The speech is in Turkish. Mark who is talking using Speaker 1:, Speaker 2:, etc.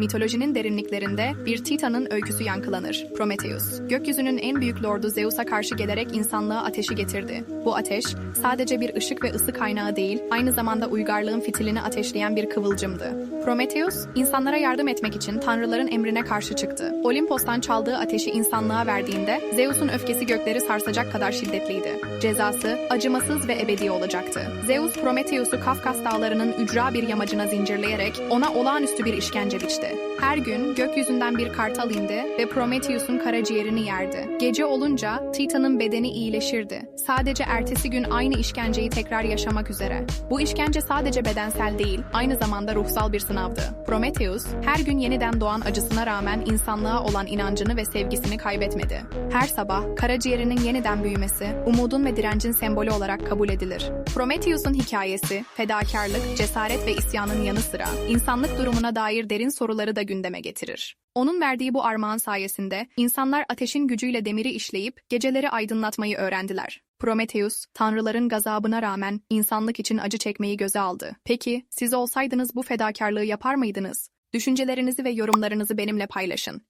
Speaker 1: Mitolojinin derinliklerinde bir Titan'ın öyküsü yankılanır. Prometheus, gökyüzünün en büyük lordu Zeus'a karşı gelerek insanlığa ateşi getirdi. Bu ateş, sadece bir ışık ve ısı kaynağı değil, aynı zamanda uygarlığın fitilini ateşleyen bir kıvılcımdı. Prometheus, insanlara yardım etmek için tanrıların emrine karşı çıktı. Olimpos'tan çaldığı ateşi insanlığa verdiğinde, Zeus'un öfkesi gökleri sarsacak kadar şiddetliydi. Cezası, acımasız ve ebedi olacaktı. Zeus, Prometheus'u Kafkas dağlarının ücra bir yamacına zincirleyerek ona olağanüstü bir işkence biçti. Her gün gökyüzünden bir kartal indi ve Prometheus'un karaciğerini yerdi. Gece olunca Titan'ın bedeni iyileşirdi. Sadece ertesi gün aynı işkenceyi tekrar yaşamak üzere. Bu işkence sadece bedensel değil, aynı zamanda ruhsal bir sınavdı. Prometheus, her gün yeniden doğan acısına rağmen insanlığa olan inancını ve sevgisini kaybetmedi. Her sabah karaciğerinin yeniden büyümesi, umudun ve direncin sembolü olarak kabul edilir. Prometheus'un hikayesi, fedakarlık, cesaret ve isyanın yanı sıra insanlık durumuna dair derin soruları da gündeme getirir. Onun verdiği bu armağan sayesinde insanlar ateşin gücüyle demiri işleyip geceleri aydınlatmayı öğrendiler. Prometheus, tanrıların gazabına rağmen insanlık için acı çekmeyi göze aldı. Peki, siz olsaydınız bu fedakarlığı yapar mıydınız? Düşüncelerinizi ve yorumlarınızı benimle paylaşın.